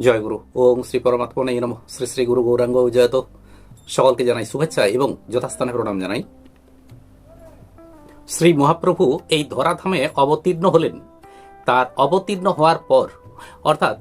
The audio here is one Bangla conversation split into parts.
জয় গুরু। ওং শ্রী পরমাত্মা নেই নম। শ্রী শ্রী গুরু গৌরাঙ্গ জয়ত। সকলকে জানাই শুভেচ্ছা এবং যথাস্থানে প্রণাম জানাই। শ্রী মহাপ্রভু এই ধরাধামে অবতীর্ণ হলেন। তার অবতীর্ণ হওয়ার পর, অর্থাৎ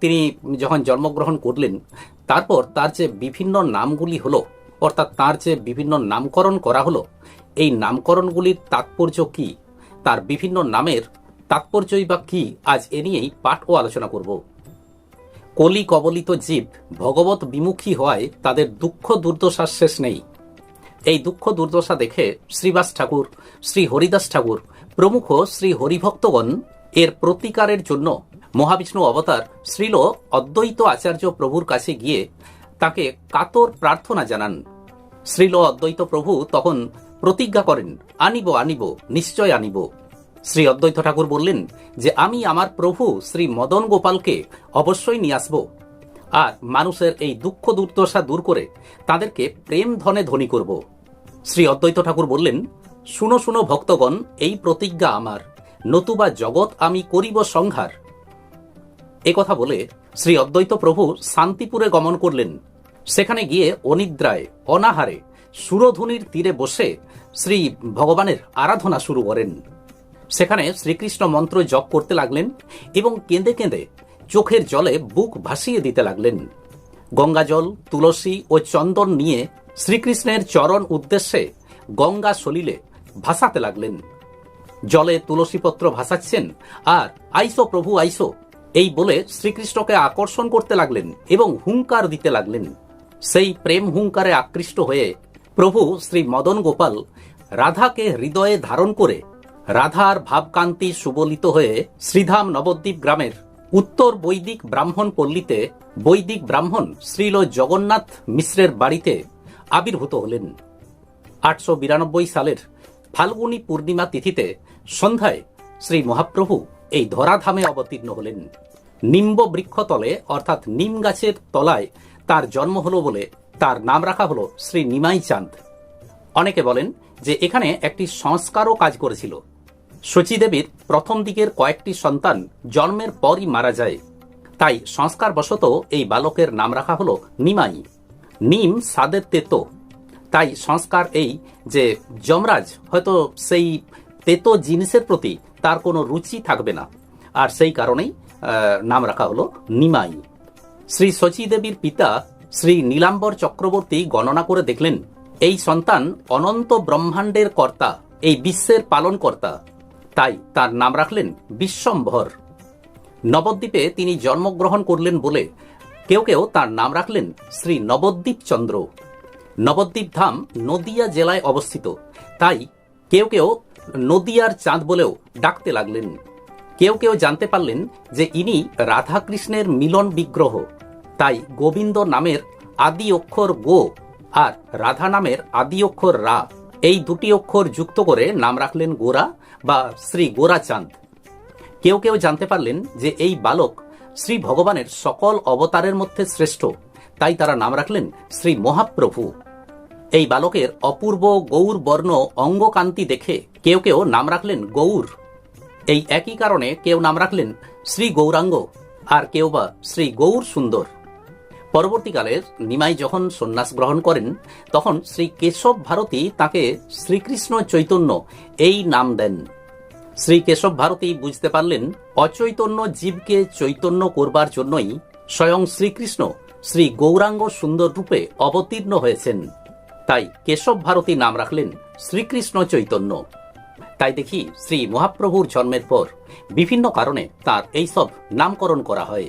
তিনি যখন জন্মগ্রহণ করলেন, তারপর তার যে বিভিন্ন নামগুলি হলো, অর্থাৎ তার যে বিভিন্ন নামকরণ করা হলো, এই নামকরণগুলির তাৎপর্য কি? তার বিভিন্ন নামের তাৎপর্যই বা কি? আজ এ নিয়েই পাঠ ও আলোচনা করব। কলি কবলিত জীব ভগবত বিমুখী হওয়ায় তাদের দুঃখ দুর্দশার শেষ নেই। এই দুঃখ দুর্দশা দেখে শ্রীবাস ঠাকুর, শ্রী হরিদাস ঠাকুর, প্রমুখ শ্রী হরিভক্তগণ এর প্রতিকারের জন্য মহাবিষ্ণু অবতার শ্রীল অদ্বৈত আচার্য প্রভুর কাছে গিয়ে তাকে কাতর প্রার্থনা জানান। শ্রীল অদ্বৈত প্রভু তখন প্রতিজ্ঞা করেন, আনিব আনিব, নিশ্চয় আনিব। শ্রী অদ্বৈত ঠাকুর বললেন যে আমি আমার প্রভু শ্রী মদন গোপালকে অবশ্যই নিয়ে আসব। আর মানুষের এই দুঃখ দুর্দশা দূর করে তাদেরকে প্রেম ধনে ধনী করব। শ্রী অদ্বৈত ঠাকুর বললেন, শুনো শুনো ভক্তগণ, এই প্রতিজ্ঞা আমার। নতুবা জগৎ আমি করিব সংহার। এ কথা বলে শ্রী অদ্বৈত প্রভু শান্তিপুরে গমন করলেন। সেখানে গিয়ে অনিদ্রায়, অনাহারে সুরধুনির তীরে বসে শ্রী ভগবানের আরাধনা শুরু করেন। সেখানে শ্রীকৃষ্ণ মন্ত্র জপ করতে লাগলেন এবং কেঁদে কেঁদে চোখের জলে বুক ভাসিয়ে দিতে লাগলেন। গঙ্গাজল, তুলসী ও চন্দন নিয়ে শ্রীকৃষ্ণের চরণ উদ্দেশ্যে গঙ্গা সলিলে ভাসাতে লাগলেন। জলে তুলসীপত্র ভাসাচ্ছেন আর আইসো প্রভু, আইসো, এই বলে শ্রীকৃষ্ণকে আকর্ষণ করতে লাগলেন এবং হুঙ্কার দিতে লাগলেন। সেই প্রেম হুঙ্কারে আকৃষ্ট হয়ে প্রভু শ্রী মদন গোপাল রাধাকে হৃদয়ে ধারণ করে রাধার ভাবকান্তি সুবলিত হয়ে শ্রীধাম নবদ্বীপ গ্রামের উত্তর বৈদিক ব্রাহ্মণ পল্লীতে বৈদিক ব্রাহ্মণ শ্রীল জগন্নাথ মিশ্রের বাড়িতে আবির্ভূত হলেন। আটশো বিরানব্বই সালের ফাল্গুনী পূর্ণিমা তিথিতে সন্ধ্যায় শ্রী মহাপ্রভু এই ধরাধামে অবতীর্ণ হলেন। নিম্ব বৃক্ষতলে অর্থাৎ নিম গাছের তলায় তার জন্ম হলো বলে তার নাম রাখা হলো শ্রী নিমাই চাঁদ অনেকে বলেন যে এখানে একটি সংস্কারও কাজ করেছিল। শচীদেবীর প্রথম দিকের কয়েকটি সন্তান জন্মের পরই মারা যায়। তাই সংস্কারবশত এই বালকের নাম রাখা হলো নিমাই। নিম সাদের তেতো। তাই সংস্কার এই যে যমরাজ, হয়তো সেই তেতো জিনিসের প্রতি তার কোনো রুচি থাকবে না। আর সেই কারণেই নাম রাখা হলো নিমাই। শ্রী শচীদেবীর পিতা শ্রী নীলাম্বর চক্রবর্তী গণনা করে দেখলেন, এই সন্তান অনন্ত ব্রহ্মাণ্ডের কর্তা, এই বিশ্বের পালনকর্তা। তাই তার নাম রাখলেন বিশ্বম্ভর। নবদ্বীপে তিনি জন্মগ্রহণ করলেন বলে কেউ কেউ তার নাম রাখলেন শ্রী নবদ্বীপ চন্দ্র। নবদ্বীপ ধাম নদিয়া জেলায় অবস্থিত। তাই কেউ কেউ নদিয়ার চাঁদ বলেও ডাকতে লাগলেন। কেউ কেউ জানতে পারলেন যে ইনি রাধাকৃষ্ণের মিলন বিগ্রহ। তাই গোবিন্দ নামের আদি অক্ষর গো আর রাধা নামের আদি অক্ষর রা এই দুটি অক্ষর যুক্ত করে নাম রাখলেন গোরা বা শ্রী গোরা চাঁদ কেউ কেউ জানতে পারলেন যে এই বালক শ্রী ভগবানের সকল অবতারের মধ্যে শ্রেষ্ঠ, তাই তারা নাম রাখলেন শ্রী মহাপ্রভু। এই বালকের অপূর্ব গৌর বর্ণ অঙ্গকান্তি দেখে কেউ কেউ নাম রাখলেন গৌর। এই একই কারণে কেউ নাম রাখলেন শ্রী গৌরাঙ্গ, আর কেউ বা শ্রী গৌর সুন্দর পরবর্তীকালে নিমাই যখন সন্ন্যাস গ্রহণ করেন, তখন শ্রী কেশব ভারতী তাকে শ্রীকৃষ্ণ চৈতন্য এই নাম দেন। শ্রী কেশব ভারতী বুঝতে পারলেন, অচৈতন্য জীবকে চৈতন্য করবার জন্যই স্বয়ং শ্রীকৃষ্ণ শ্রী গৌরাঙ্গ সুন্দর রূপে অবতীর্ণ হয়েছেন। তাই কেশব ভারতী নাম রাখলেন শ্রীকৃষ্ণ চৈতন্য। তাই দেখি শ্রী মহাপ্রভুর জন্মের পর বিভিন্ন কারণে তার এইসব নামকরণ করা হয়।